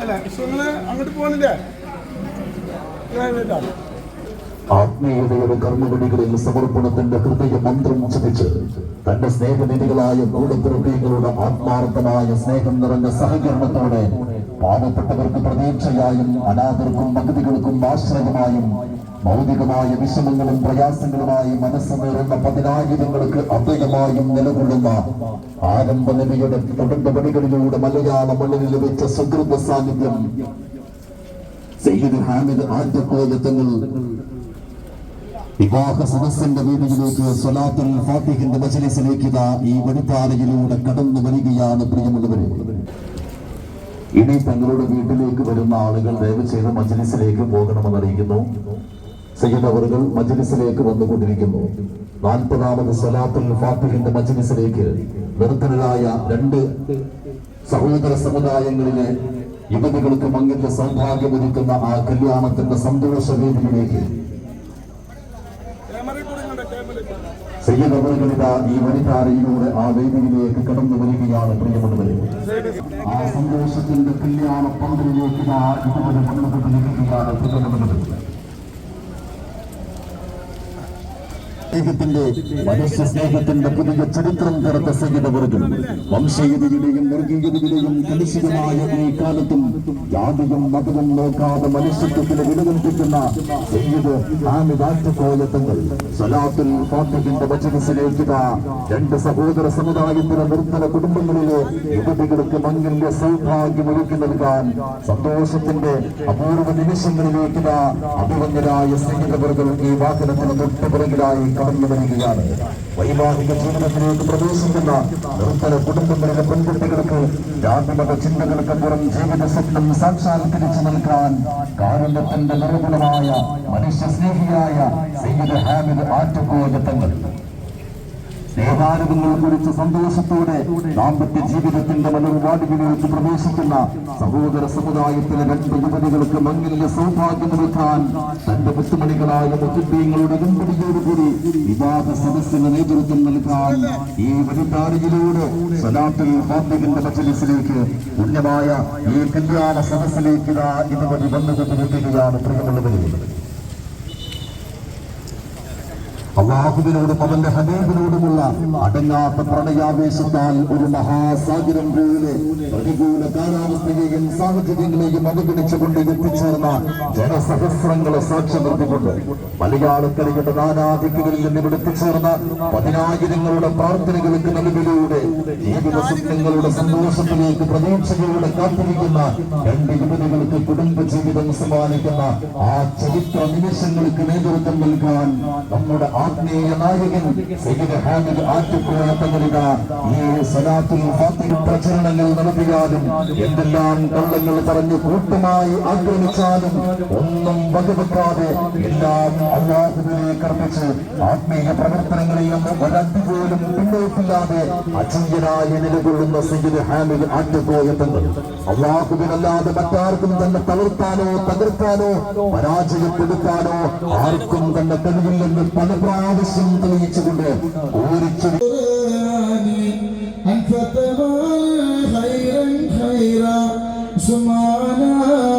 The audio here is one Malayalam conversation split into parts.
അല്ല സുഖങ്ങൾ അങ്ങോട്ട് പോകുന്നില്ലേ ആത്മീയതയുടെ കർമ്മവടികളിൽ സമർപ്പണത്തിന്റെ ഹൃദയ മന്ത്രം ജപിച്ച് തന്റെ സ്നേഹനിധികളായ കൂടപ്പിറപ്പികളുടെ ആത്മാർത്ഥമായ സ്നേഹം നിറഞ്ഞ സഹകരണത്തോടെ പാവപ്പെട്ടവർക്ക് പ്രതീക്ഷയായും അനാഥർക്കും പദ്ധതികൾക്കും ആശ്രയമായും ഭൗതികമായ വിഷമങ്ങളും പ്രയാസങ്ങളുമായി മനസ്സ് നേറുന്ന പതിനായിരങ്ങൾക്ക് അഭയമായും നിലകൊള്ളുന്ന ആരംഭ നബിയുടെ തുടർപടികളിലൂടെ മലയാള മണ്ണിൽ ലഭിച്ച സുഹൃത സാന്നിധ്യം. സയ്യിദ് ഹാമിദ് ആദ്യക്കോയ തങ്ങൾ വിവാഹ സദസ്സിന്റെ വേദിയിലേക്ക് സ്വലാത്തുൽ ഫാത്തിഹിന്റെ മജലിസിലേക്ക് ഈ വഴിപ്പാതയിലൂടെ കടന്നു വരികയാണ് പ്രിയമുള്ളവരെ. ഇനി തങ്ങളുടെ വീട്ടിലേക്ക് വരുന്ന ആളുകൾ ദയവ് ചെയ്ത് മജലിസിലേക്ക് പോകണമെന്ന് അറിയിക്കുന്നു സയ്യിദ് അവറുകൾ മജലിസിലേക്ക് വന്നുകൊണ്ടിരിക്കുന്നു. നാൽപ്പതാമത് സലാത്തുൽ ഫാത്തിഹിന്റെ മജ്‌ലിസിലേക്ക് വെറുതരായ രണ്ട് സഹോദര സമുദായങ്ങളിലെ യുവതികൾക്ക് മങ്ങിന്റെ സൗഭാഗ്യമൊരുക്കുന്ന ആ കല്യാണത്തിന്റെ സന്തോഷ വേദിയിലേക്ക് സയ്യിദ് അവറുകളിത ഈ വനിതാരയിലൂടെ ആ വേദിയിലേക്ക് കടന്നു വരികയാണ് പ്രിയപ്പെട്ടവരെ ആ സന്തോഷത്തിന്റെ കല്യാണ പന്തലിലേക്ക് ഇതാ ഇതുവരെ വന്നുകൊണ്ടിരിക്കുകയാണ് പ്രിയമുള്ളവരെ. സ്നേഹത്തിന്റെ മനുഷ്യ സ്നേഹത്തിന്റെ പുതിയ ചരിത്രം തീർത്ത സയ്യിദവറുകൾ വംശീയതയുടെയും വർഗീയതയുടെയും കലുഷിതമായ ഈ കാലത്തും ജാതിയും മതവും നോക്കാതെ മനുഷ്യത്വത്തിന് വിലകൽപ്പിക്കുന്ന സയ്യിദ് ഹാമിദ് ആറ്റക്കോയത്തങ്ങൾ സലാത്തുൽ ഫാത്തിഹിന്റെ മജലിസിലേക്ക് രണ്ട് സഹോദര സമുദായത്തിലെ നിർത്തല കുടുംബങ്ങളിലെ യുവതികൾക്ക് മങ്ങിന്റെ സൗഭാഗ്യം ഒരുക്കി നൽകാൻ സന്തോഷത്തിന്റെ അപൂർവ നിമിഷങ്ങളിലേക്ക് ഇതാ അഭിമന്യരായ സൈനികവർകൾ ഈ വാഹനത്തിന് തൊട്ടുപിറകിലായി കടന്നു വരികയാണ് വൈവാഹിക ജീവിതത്തിലേക്ക് പ്രവേശിക്കുന്ന നിർത്തല കുടുംബങ്ങളിലെ പെൺകുട്ടികൾക്ക് ജാതിമത ചിന്തകൾക്ക് പുറം ജീവിത സ്വപ്നം സാക്ഷാത്കരിച്ചു നൽകാൻ കാരുണ്യത്തിന്റെ നിർഗുണമായ മനുഷ്യ സ്നേഹിയായ സയ്യിദ് ഹാമിദ് ആറ്റുകോയ തങ്ങൾ. സ്നേഹാനുഭവങ്ങൾ കുറിച്ച് സന്തോഷത്തോടെ ദാമ്പത്യ ജീവിതത്തിന്റെ മനോവാടികളിലേക്ക് പ്രവേശിക്കുന്ന സഹോദര സമുദായത്തിലെ രണ്ട് യുവതികൾക്ക് മംഗല്യ സൗഭാഗ്യം നൽകാൻ തന്റെ മുത്തുമണികളായ മുത്തുബീങ്ങളുടെ മുൻപടിയോടുകൂടി വിവാഹ സദസ്സിന് നേതൃത്വം നൽകാൻ ഈ വനിതാരയിലൂടെ സലാത്തുൽ മജലിസിലേക്ക് പുണ്യമായ ഈ കല്യാണ സദസ്സിലേക്ക് ഇതുവഴി ഇതുവഴി വന്നുകൊണ്ടിരിക്കുകയാണ് പ്രിയമുള്ളവരെ. അള്ളാഹുവിനോടും അവന്റെ ഹബീബിനോടുമുള്ള അടങ്ങാത്ത പ്രണയാവേശത്താൽ ഒരു മഹാസാഗരം പോലെ പ്രതികൂല കാലാവസ്ഥയെയും സാഹചര്യങ്ങളെയും അവഗണിച്ചുകൊണ്ട് എത്തിച്ചേർന്ന ജനസഹസ്രങ്ങളെ സാക്ഷ്യം നിർത്തിക്കൊണ്ട് മലയാളക്കരയുടെ നാനാദിക്കുകളിൽ നിന്ന് ഇവിടെ എത്തിച്ചേർന്ന പതിനായിരങ്ങളുടെ പ്രാർത്ഥനകൾക്ക് നൽകിലൂടെ ജീവിത സ്വപ്നങ്ങളുടെ സന്തോഷത്തിലേക്ക് പ്രതീക്ഷകളോടെ കാത്തിരിക്കുന്ന രണ്ട് യുവതികൾക്ക് കുടുംബ ജീവിതം സമ്മാനിക്കുന്ന ആ ചരിത്ര നിമിഷങ്ങൾക്ക് നേതൃത്വം നൽകാൻ നമ്മുടെ ആത്മീയ നായകൻ സയ്യിദ് ഹാമിദ് ആറ്റുപുഴ തങ്ങളിത ഈ സലാത്തുൽ ഫാത്തിമ പ്രചരണങ്ങൾ നടത്തിയാലും എന്തെല്ലാം കള്ളങ്ങൾ പറഞ്ഞു കൂട്ടമായി ആക്രമിച്ചാലും ഒന്നും വകവെക്കാതെ എല്ലാം അള്ളാഹുവിനെ കർപ്പിച്ച് ആത്മീയ പ്രവർത്തനങ്ങളെയും ഒരടി പോലും പിന്നോട്ടില്ലാതെ അചിഞ്ചരായി നിലകൊള്ളുന്ന സയ്യിദ് ഹാമിദ് ആറ്റുപോയ തങ്ങൾ അള്ളാഹുവിനല്ലാതെ മറ്റാർക്കും തന്നെ തളർത്താനോ തകർക്കാനോ പരാജയപ്പെടുത്താനോ ആർക്കും തന്നെ കഴിയില്ലെന്ന് പല പ്രാവശ്യം തെളിയിച്ചുകൊണ്ട് ഓരിച്ചൊരു أنفت خيرا خيرا سمعنا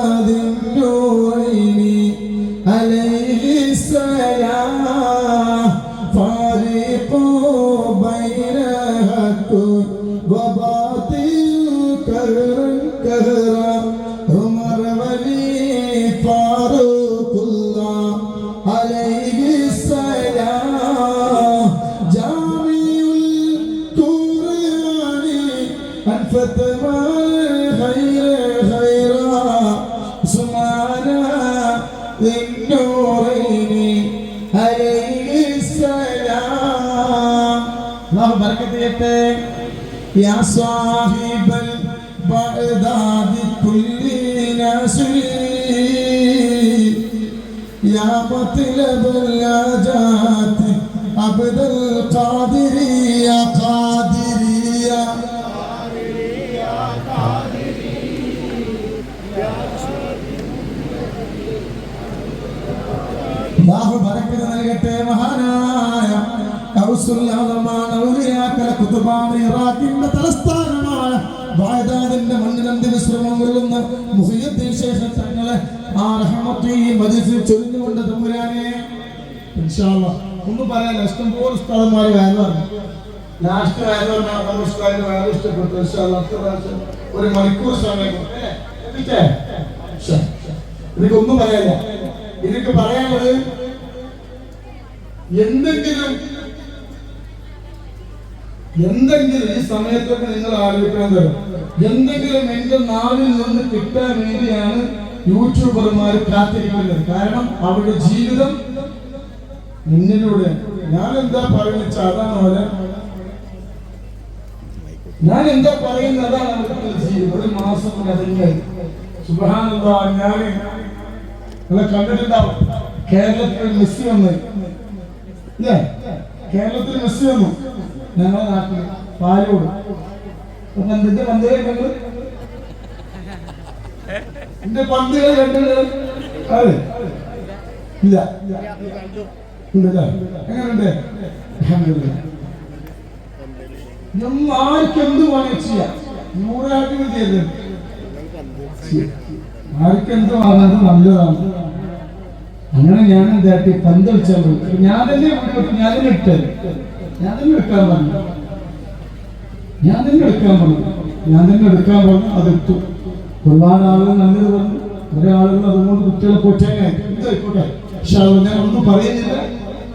يا صاحب البغداد كل ياسين يا مطلب الحاجات عبد القادر നൽകട്ടെ മഹാനായ ഔസുല്ലാദമാണ് ഔലിയാക്കല കുതുബാണ് ഇറാഖിന്റെ തലസ്ഥാനമായ ബാഗ്ദാദിന്റെ മണ്ണിലന്തി വിശ്രമം കൊള്ളുന്ന മുഹിയദ്ദീൻ ശേഷം തങ്ങളെ ആ റഹ്മത്ത് മജിസിൽ ചൊല്ലിച്ചുകൊണ്ട് തമ്പുരാനെ. ഒന്നും പറയാനില്ല. ഇഷ്ടംപോലെ ഉസ്താദന്മാർ വയലാണ് ലാസ്റ്റ് വയലാണ് നമ്മുടെ ഉസ്താദിന് വയൽ ഇഷ്ടപ്പെട്ടു. ഇൻഷാ അല്ലാഹ് ഒരു മണിക്കൂർ സമയം ശ്ശെ. എനിക്കൊന്നും പറയാനില്ല. എനിക്ക് പറയാനുള്ളത് എന്തെങ്കിലും എന്തെങ്കിലും ഈ സമയത്തൊക്കെ നിങ്ങൾ ആലോചിക്കാൻ തരും. എന്തെങ്കിലും എന്റെ നാവിൽ നിന്ന് കിട്ടാൻ വേണ്ടിയാണ് യൂട്യൂബർമാർ കാത്തിരിക്കുന്നത്. കാരണം അവരുടെ ജീവിതം മുന്നിലൂടെ. ഞാൻ എന്താ പറയുന്നത് അതാണ് പോലെ ഞാൻ എന്താ പറയുന്നത് അതാണ് ജീവിതം. ഒരു മാസം കഥങ്ങൾ സുബാനുള്ള ഞാൻ നിങ്ങളെ കണ്ടിട്ടുണ്ടാവും. കേരളത്തിൽ മിസ് വന്ന് ഇല്ലേ കേരളത്തിൽ മെസ്സി വന്നു. ഞങ്ങളുടെ നാട്ടിൽ പാലോട്. അപ്പൊ എന്തിന്റെ പന്തുകൾ കണ്ടു എന്റെ പന്തുകൾ കണ്ടത് അതെ ഇല്ല. എങ്ങനെയുണ്ട്. നമ്മൾ ആർക്കും എന്ത് വേണേ ചെയ്യാം? നൂറാക്കി ചെയ്ത്. ആർക്കെന്ത് വാങ്ങാൻ നല്ലതാണ്. അങ്ങനെ ഞാൻ എന്താട്ടി പന്ത് കളിച്ചാൽ ഞാൻ തന്നെ വിട്ടു ഞാൻ തന്നെ ഇട്ടത് ഞാൻ തന്നെ എടുക്കാൻ പറഞ്ഞു. ഞാൻ തന്നെ എടുക്കാൻ പറഞ്ഞു. ഞാൻ തന്നെ എടുക്കാൻ പറഞ്ഞു അത് ഇട്ടു ഒരുപാട് ആളുകൾ നല്ലത് പറഞ്ഞു. കുറെ ആളുകൾ അതുകൊണ്ട് കുട്ടികളെ കൊച്ചനെ ഇതായിക്കോട്ടെ പക്ഷെ അത് ഞാൻ ഒന്നും പറയുന്നില്ല.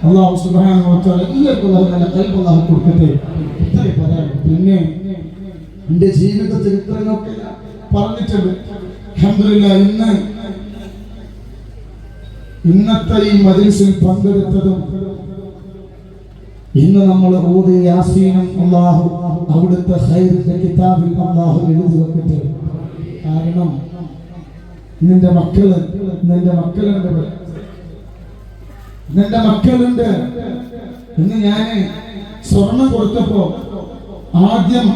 അള്ളാഹു ഈ അള്ളാഹു നല്ല കൈപ്പുള്ള കൊടുക്കട്ടെ. ഇത്രയും പറയാം പിന്നെ എന്റെ ജീവിതത്തിൽ ഇത്രയൊക്കെ പറഞ്ഞിട്ടുണ്ട്. അഹമ്മദില്ല ഇന്ന് ഇന്നത്തെ ഈ മജിൽസിൽ പങ്കെടുത്തതും ഇന്ന് നമ്മൾ ഓതി യാസീനും അള്ളാഹു അവിടുത്തെ ഹൈറിന്റെ കിതാബിൽ അള്ളാഹു എഴുതി വെക്കട്ടെ. കാരണം നിന്റെ മക്കൾ നിന്റെ മക്കളുണ്ട്. നിന്റെ മക്കളുണ്ട്. ഇന്ന് ഞാൻ സ്വർണം കൊടുത്തപ്പോ ആദ്യം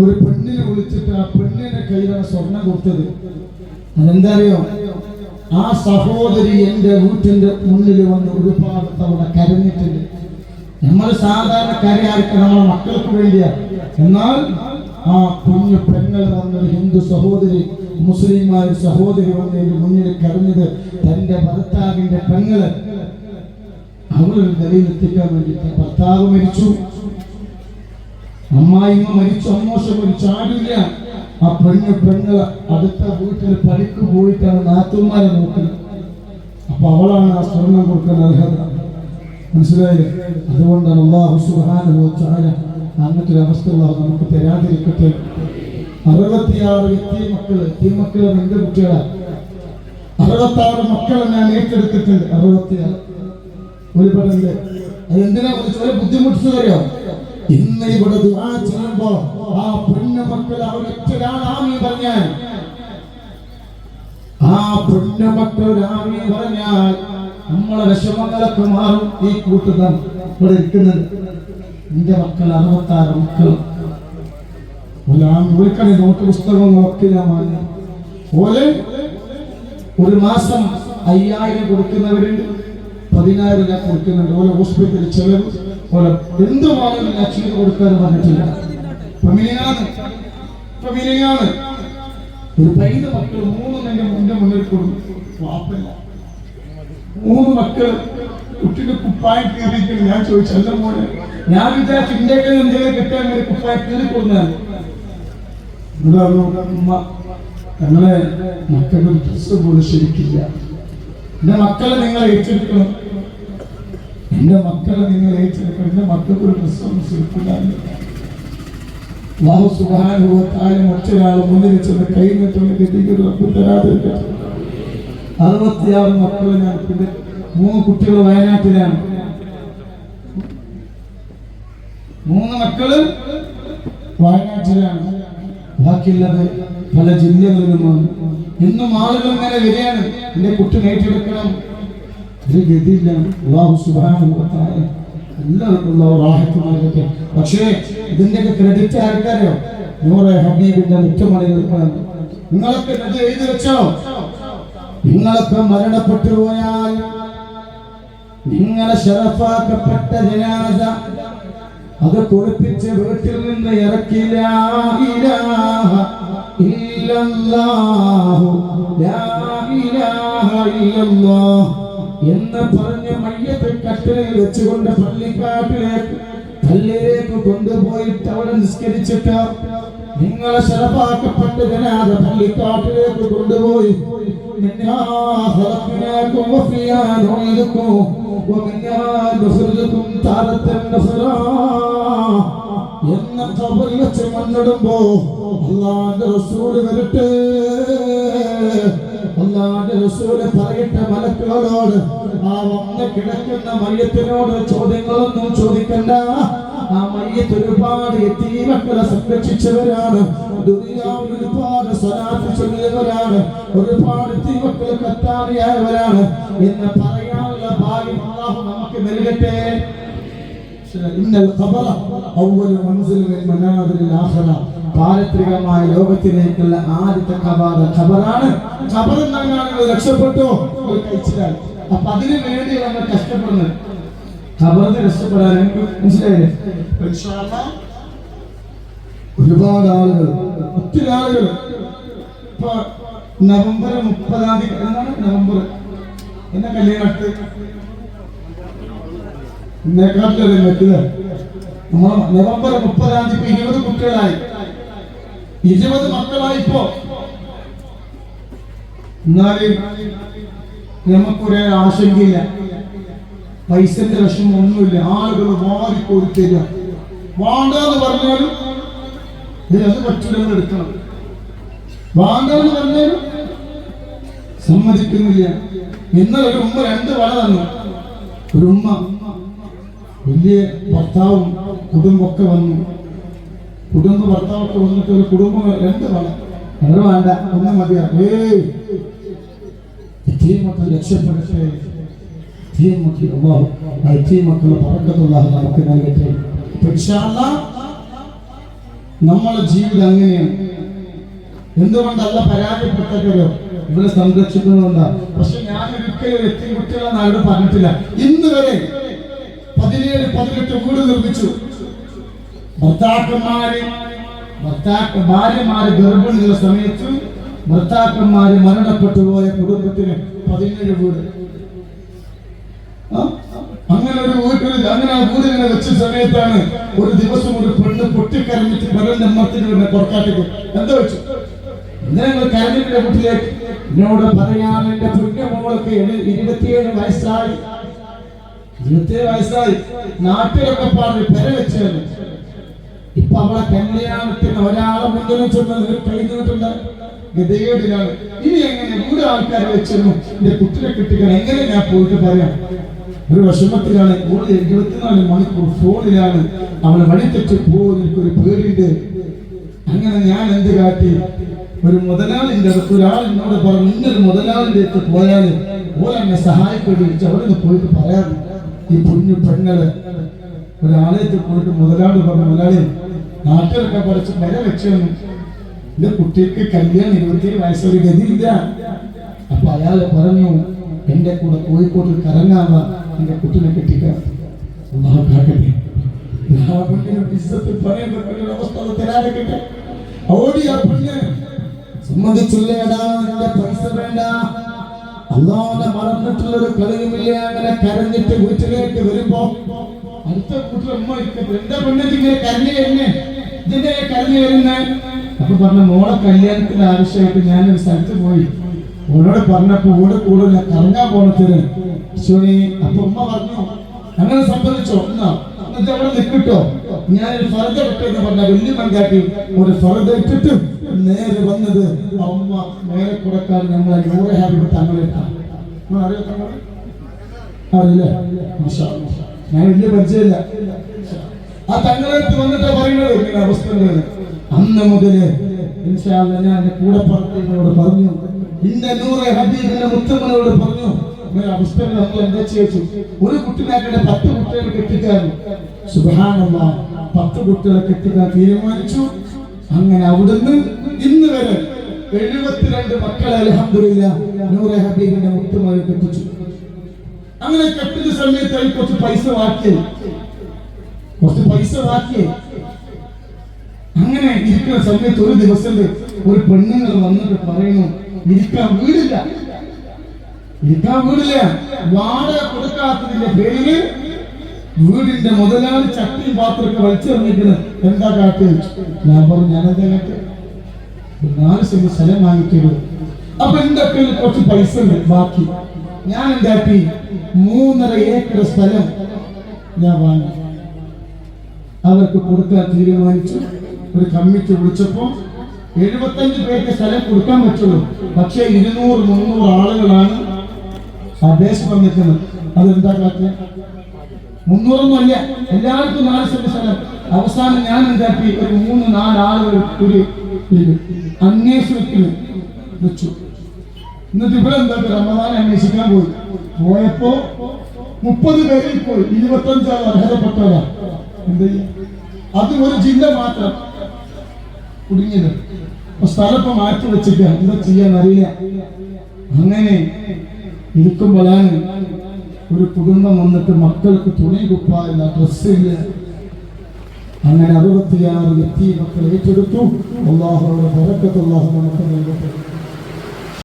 ഒരു പെണ്ണിനെ വിളിച്ചിട്ട് ആ പെണ്ണിന്റെ കയ്യിലാണ് സ്വർണം കൊടുത്തത്. അതെന്താ അറിയോ? ആ സഹോദരി എന്റെ വീട്ടിന്റെ മുന്നിൽ വന്ന് ഒരുപാട് തവണ കരഞ്ഞിട്ടുണ്ട്. നമ്മൾ സാധാരണ കരയാർക്ക് നമ്മളെ മക്കൾക്ക് വേണ്ടിയാ. എന്നാൽ ആ കുഞ്ഞു പെങ്ങൾ വന്നൊരു ഹിന്ദു സഹോദരി മുസ്ലിംമാർ സഹോദരി വന്നതിന് മുന്നിൽ കരഞ്ഞത് തന്റെ ഭർത്താവിന്റെ പെങ്ങൾ. അവളൊരു നിലയിലെത്തിക്കാൻ വേണ്ടിയിട്ട് ഭർത്താവ് മരിച്ചു. അമ്മായിമ്മ മരിച്ചു അമ്മോശം മരിച്ചു ആരുമില്ല. ആ പെണ്ണ് പെണ്ണ് അടുത്ത വീട്ടിൽ പണിക്ക് പോയിട്ടാണ് നാത്തുമാരെ നോക്കുന്നത്. അപ്പൊ അവളാണ് ആ സ്വർണം കൊടുക്കാൻ അർഹത. മനസ്സിലായില്ലേ? അതുകൊണ്ടാണ് അള്ളാഹു തആല അങ്ങനത്തെ ഒരു അവസ്ഥ അള്ളാഹു നമുക്ക് തരാതിരിക്കട്ടെ. അറുപത്തിയാറ് എത്തിയ മക്കൾ എത്തിയ മക്കൾ എന്റെ കുട്ടികളാ? അറുപത്താറ് മക്കളെ ഞാൻ ഏറ്റെടുത്തിട്ടുണ്ട്. അറുപത്തിയാറ്. ഒരുപാടുണ്ട് അതെന്തിനാ കുറച്ച്? ഒരു ബുദ്ധിമുട്ട് അറിയോ ഇന്ന് ഇവിടെ ദുആ ചെയ്യുമ്പോ ആ പെണ്ണ മക്കൾ അവരൊറ്റൊരാളാമി പറഞ്ഞാൽ ആ പെണ്ണ മക്കൾ പറഞ്ഞാൽ നമ്മളെ വിഷമങ്ങളൊക്കെ മാറും ഈ കൂട്ടുകാർ ഇവിടെ ഇരിക്കുന്നത്. എന്റെ മക്കൾ അറുപത്താറ് മക്കൾ ഒരിക്കലും നോട്ട് പുസ്തകം നോക്കില്ല മാറി ഓലെ ഒരു മാസം അയ്യായിരം കൊടുക്കുന്നവരുണ്ട് പതിനായിരം ഞാൻ കൊടുക്കുന്നുണ്ട്. ഓരോ ഹോസ്പിറ്റലിൽ ചെലവ് ഓരോ എന്ത് വേണമെങ്കിലും ഞാൻ ചെയ്ത് കൊടുക്കാൻ പറഞ്ഞിട്ടില്ല ഇപ്പൊ മിനിങ്ങാണ് ഒരു പൈത മക്കൾ മൂന്നും എന്റെ മുന്റെ മുന്നിൽ കൊടുക്കും. വാപ്പല്ല. മൂന്ന് മക്കൾ കുട്ടിന്റെ കുപ്പായം കീറിയിരിക്കുന്നു. ഞാൻ ചോദിച്ചു മോനെ ഞാൻ വിചാരിച്ചു ഇന്ത്യയ്ക്ക് എന്തെങ്കിലും കിട്ടാൻ ഒരു കുപ്പായം കീറി ഇവിടെ ഉമ്മ ഞങ്ങളെ മക്കളുടെ ഡ്രസ്സ് പോലും ശരിക്കില്ല. എന്റെ മക്കളെ നിങ്ങൾ ഏറ്റെടുക്കണം. എന്റെ മക്കളെ നിങ്ങൾ ഏറ്റെടുക്കണം എന്റെ മക്കൾക്ക് ഒരു പ്രശ്നം ഒന്നും ശരിക്കില്ല അള്ളാഹു സുബ്ഹാനഹു വ തആല മറ്റൊരാൾ മുന്നിൽ ചെന്ന് കൈ നീട്ടുന്ന ഗതിക്ക് ഒരു റബ്ബ് തരാതിരിക്കട്ടെ അറുപത്തിയാറ് മക്കളെ ഞാൻ പിന്നെ മൂന്ന് കുട്ടികൾ വയനാട്ടിലാണ്. മൂന്ന് മക്കൾ വയനാട്ടിലാണ്. ബാക്കിയുള്ളത് പല ജില്ലകളിലുമാണ്. ഇന്നും ആളുകൾ ഇങ്ങനെ വരികയാണ്. എന്റെ കുട്ടി ഏറ്റെടുക്കണം. ഒരു ഗതിയില്ല അള്ളാഹു സുബ്ഹാനഹു വ തആല എല്ലാവർക്കും അള്ളാഹു റാഹത്ത് പക്ഷേ ഇതിന്റെയൊക്കെ ക്രെഡിറ്റ് ആർക്കറിയോ നൂറെ ഹബീബിന്റെ മുറ്റമണികൾക്കാണ് നിങ്ങളൊക്കെ നദി എഴുതി വെച്ചോ? നിങ്ങളൊക്കെ മരണപ്പെട്ടു പോയാൽ നിങ്ങളെ ഷറഫാക്കപ്പെട്ട ജനാസ അത് കുളിപ്പിച്ച് വീട്ടിൽ നിന്ന് ഇറക്കില്ല. ഇല്ലല്ലാഹു ലാ ഇലാഹ ഇല്ലല്ലാഹ്. എന്ന് പറഞ്ഞ് മയ്യത്തെ കട്ടിലിൽ വെച്ചുകൊണ്ട് പള്ളിക്കാട്ടിലേക്ക് പള്ളിയിലേക്ക് കൊണ്ടുപോയിട്ട് അവിടെ നിസ്കരിച്ചിട്ട് നിങ്ങളെ ശരപാക്കപ്പെട്ട് ജനാഥ പള്ളിക്കാട്ടിലേക്ക് കൊണ്ടുപോയി. എന്ന് വെച്ച് മണ്ണിടുമ്പോ അള്ളാന്റെ വരട്ടെ. റസൂൽ പറയട്ടെ മലക്കുകളോട്. ആ വന്ന് കിടക്കുന്ന മയത്തിനോട് ചോദ്യങ്ങളൊന്നും ചോദിക്കണ്ട. ആ മയത്ത് ഒരുപാട് എത്തീമക്കളെ സംരക്ഷിച്ചവരാണ്. ദുനിയാവിൽ ഒരുപാട് സ്വലാത്ത് ഒരുപാട് എത്തീമക്കൾ കത്താറിയായവരാണ്. എന്ന് പറയാനുള്ള ഭാഗ്യം നമുക്ക് നൽകട്ടെ. ഇന്നൽ ഖബറ ഔവൽ മൻസിൽ മിൻ മനാദിൽ പാരത്രികമായ ലോകത്തിലേക്കുള്ള ആദ്യത്തെ കബാദ ഖബറാണ്. ഖബർ എന്നാണ് രക്ഷപ്പെട്ടു. അപ്പൊ അതിനു വേണ്ടി നമ്മൾ കഷ്ടപ്പെടുന്നത്. ഖബറിന് രക്ഷപ്പെടാൻ മനസ്സിലായില്ലേ? ഒരുപാട് ആളുകൾ ഒത്തിരി ആളുകൾ. ഇപ്പൊ നവംബർ മുപ്പതാം തീയതി എന്നാണ് നവംബർ? എന്നെ കല്യാണത്ത് ഇന്നേക്കാട്ടിലൊരു മറ്റത് നമ്മൾ നവംബർ മുപ്പതാം തീയതി ഇരുപത് കുട്ടികളായി. ഇരുപത് മക്കളായിപ്പോ. എന്നാലും നമുക്കൊരു ആശങ്കയില്ല. പൈസന്റെ വിഷമം ഒന്നുമില്ല. ആളുകൾ മാറി കൊടുത്തില്ല വേണ്ടെന്ന് പറഞ്ഞാലും അത് പറ്റില്ലെന്ന് എടുക്കണം. വേണ്ടെന്ന് പറഞ്ഞാലും സമ്മതിക്കുന്നില്ല. ഇന്നലെ ഒരു ഉമ്മ രണ്ട് വള തന്നു. ഒരു ഉമ്മ വലിയ ഭർത്താവും കുടുംബമൊക്കെ വന്നു. കുടുംബ ഭർത്താവൊക്കെ വന്നിട്ട് ഒരു കുടുംബം എന്ത് വേണം. അത് വേണ്ട. ഒന്നും മതിയാക്കും ഏയ്. രക്ഷപ്പെടട്ടെ. അള്ളാഹു നമുക്ക് നൽകട്ടെ. നമ്മളെ ജീവിതം അങ്ങനെയാണ്. എന്തുകൊണ്ടല്ല പരാജയപ്പെട്ടല്ലോ ഇവിടെ സംരക്ഷിക്കുന്നുണ്ട് പക്ഷെ ഞാൻ ഒരിക്കലും എത്തി കുട്ടികളെന്ന് ആരോട് പറഞ്ഞിട്ടില്ല. ഇന്ന് വരെ പതിനേഴ് പതിനെട്ട് വീട് നിർമ്മിച്ചു. ഭർത്താക്കന്മാര് ഭർത്താക്ക ഭാര്യമാര് ഗർഭിണികളെ സമയത്ത് ഭർത്താക്കന്മാര് മരണപ്പെട്ടു പോയ കുടുംബത്തിന് പതിനേഴ് വീട്. അങ്ങനെ ഒരു വീട്ടിൽ അങ്ങനെ ആ വീട് ഇങ്ങനെ വെച്ച സമയത്താണ് ഒരു ദിവസം ഒരു പെണ്ണ് പൊട്ടിക്കരഞ്ഞിട്ട് പെണ്ണിന്റെ അമ്മത്തിന് പിന്നെ പുറക്കാട്ടിക്ക് എന്താ വെച്ചു? നിങ്ങൾ കരഞ്ഞിട്ട് വീട്ടിലേക്ക്. എന്നോട് പറയാൻ എന്റെ പുണ്യ മോളൊക്കെ എഴു- ഇരുപത്തിയേഴ് വയസ്സായി. ഇരുപത്തിയേഴ് വയസ്സായി. നാട്ടിലൊക്കെ പാടി പെര വെച്ചാണ് ഇപ്പൊ അവളെ നിൽക്കുന്ന ഒരാളെ മുന്നിൽ ചെന്ന് കൈ നീട്ടുന്ന ഗതികേടിലാണ്. ഇനി എങ്ങനെ വീട് ആൾക്കാരെ വെച്ചിരുന്നു? എന്റെ കുട്ടിനെ കിട്ടിക്കാൻ എങ്ങനെ ഞാൻ പോയിട്ട് പറയാം? ഒരു വിഷമത്തിലാണ്. കൂടുതൽ ഇരുപത്തിനാല് മണിക്കൂർ ഫോണിലാണ്. അവളെ വഴിതെറ്റി പോകുന്ന എനിക്കൊരു പേടിയുണ്ട്. അങ്ങനെ ഞാൻ എന്ത് കാട്ടി? ഒരു മുതലാളിന്റെ അടുത്ത് ഒരാൾ എന്നോട് പറഞ്ഞു ഇന്നൊരു മുതലാളിന്റെ അടുത്ത് പോയാൽ ഓല എന്നെ സഹായിക്കൊരു അവിടെ നിന്ന് പോയിട്ട് പറയാം ഈ കുഞ്ഞു പെങ്ങൾ ഒരാളെ പോയിട്ട് മുതലാളി പറഞ്ഞു മുതലാളി നാട്ടിലൊക്കെ പഠിച്ച് വര വെച്ചു എന്റെ കുട്ടിക്ക് കല്യാണം ഇരുപത്തിയേഴ് വയസ്സൊരു ഗതിയില്ല. അപ്പൊ അയാൾ പറഞ്ഞു എന്റെ കൂടെ കോഴിക്കോട്ടിൽ കറങ്ങാവ. എന്റെ കുട്ടിനെ കെട്ടിക്കാൻ കാക്കട്ടെ. ഓടി ആ പെണ്ണ്. സമ്മതിച്ചില്ലേടാ എന്റെ പൈസ വേണ്ട. അള്ളാഹനെ മറന്നിട്ടുള്ള ഒരു കളിയുമില്ല? അങ്ങനെ കരഞ്ഞിട്ട് വീട്ടിലേക്ക് വരുമ്പോ അടുത്ത ഇരിക്കട്ടെ എന്താ പെണ്ണിട്ട് ഇങ്ങനെ കരഞ്ഞു ഇതിന്റെ കരഞ്ഞു വരുന്നേ അപ്പൊ പറഞ്ഞ മോളെ കല്യാണത്തിന്റെ ആവശ്യമായിട്ട് ഞാനൊരു സ്ഥലത്ത് പോയി. ഓളോട് പറഞ്ഞപ്പോ ഓട് കൂടുതൽ കറങ്ങാൻ പോണത്തിന് ശിവനി അപ്പൊ ഉമ്മ പറഞ്ഞു അങ്ങനെ സംബന്ധിച്ചോ? എന്നാ എന്നിട്ട് അവിടെ നിൽക്കിട്ടോ? ഒരു ഫറദ് ഇട്ടെന്ന് പറഞ്ഞ വലിയ മങ്കാട്ടി ഒരു ഫറദ് ഇട്ടിട്ട് നേരെ വന്നത് അമ്മ നേരെ കൊടുക്കാൻ ഞങ്ങളെ നൂറെ ഹാബിബ് തങ്ങളെത്താം അറിയോ തങ്ങൾ അറിയില്ലേ? മാഷാ. ഞാൻ വലിയ പരിചയമില്ല. ആ തങ്ങളടുത്ത് വന്നിട്ട് പറയുന്നത് ഇങ്ങനെ അവസ്ഥകൾ. അന്ന് മുതൽ ഞാൻ എന്റെ കൂടെ പറഞ്ഞവരോട് പറഞ്ഞു. ഇന്റെ നൂറെ ഹബീബിന്റെ മുത്തമ്മനോട് പറഞ്ഞു ഇങ്ങനെ ഒരു കുട്ടിനാക്കിന്റെ പത്ത് കുട്ടികളെ കെട്ടിക്കാൻ. സുബാനല്ല പത്ത് കുട്ടികളെ കെട്ടിക്കാൻ തീരുമാനിച്ചു. അങ്ങനെ അവിടുന്ന് ഇന്ന് വരെ എഴുപത്തിരണ്ട് മക്കളെ അലഹദില്ല നൂറെ ഹബീബിന്റെ മുത്തുമകൾ കെട്ടിച്ചു. അങ്ങനെ കെട്ടിന്റെ സമയത്ത് അതിൽ കുറച്ച് പൈസ ബാക്കി കുറച്ച് പൈസ ബാക്കി അങ്ങനെ ഇരിക്കുന്ന സമയത്ത് ഒരു ദിവസം ഒരു പെണ്ണുങ്ങൾ വന്നിട്ട് പറയുന്നു ഇരിക്കാൻ വീടില്ല. ഇരിക്കാൻ വീടില്ല. വാടക കൊടുക്കാത്തതിന്റെ പേരിൽ വീടിന്റെ മുതലാളി ചട്ടിയും പാത്രമൊക്കെ വലിച്ചെറിഞ്ഞിരിക്കുന്നത് എന്താ കാട്ട്? ഞാൻ പറഞ്ഞു ഞാനെന്താ കാട്ട്? നാല് സെന്റ് സ്ഥലം വാങ്ങിക്കരുത്. അപ്പൊ കയ്യിൽ കുറച്ച് പൈസ ഉണ്ട് ബാക്കി. ഞാൻ എന്താക്കി? മൂന്നര ഏക്കർ സ്ഥലം ഞാൻ വാങ്ങി. അവർക്ക് കൊടുക്കാൻ തീരുമാനിച്ചു. ഒരു കമ്മിറ്റി വിളിച്ചപ്പോ എഴുപത്തഞ്ച് പേർക്ക് സ്ഥലം കൊടുക്കാൻ പറ്റുള്ളൂ. പക്ഷേ ഇരുന്നൂറ് മുന്നൂറ് ആളുകളാണ് അപേക്ഷ വന്നിരിക്കുന്നത് അതെന്താ കാര്യം മുന്നൂറൊന്നും അല്ല. എല്ലാവർക്കും നാല് സെന്റ് സ്ഥലം. അവസാനം ഞാൻ എന്താക്കി? ഒരു മൂന്ന് നാല് ആളുകൾ ഒരു അന്വേഷണത്തിന് വെച്ചു. എന്നിട്ട് എന്താ റമദാൻ അന്വേഷിക്കാൻ പോയി പോയപ്പോ മുപ്പത് പേരിൽ പോയി ഇരുപത്തഞ്ചാൾ അർഹതപ്പെട്ടവരാ. എന്ത്? അത് ഒരു ജില്ല മാത്രം കുടുങ്ങിയത്. അപ്പൊ സ്ഥലത്ത് മാറ്റി വെച്ചിട്ട് എന്താ ചെയ്യാൻ അറിയില്ല. അങ്ങനെ ഇരിക്കുമ്പോഴാണ് ഒരു കുടുംബം വന്നിട്ട് മക്കൾക്ക് തുണി കുപ്പായില്ല ഡ്രസ്സില്ല അങ്ങനെ അറുപത്തിയാറ് വ്യക്തി മക്കൾ ഏറ്റെടുത്തു. അള്ളാഹുടെ ബറക്കത്ത് അള്ളാഹു നമുക്ക് നൽകട്ടെ.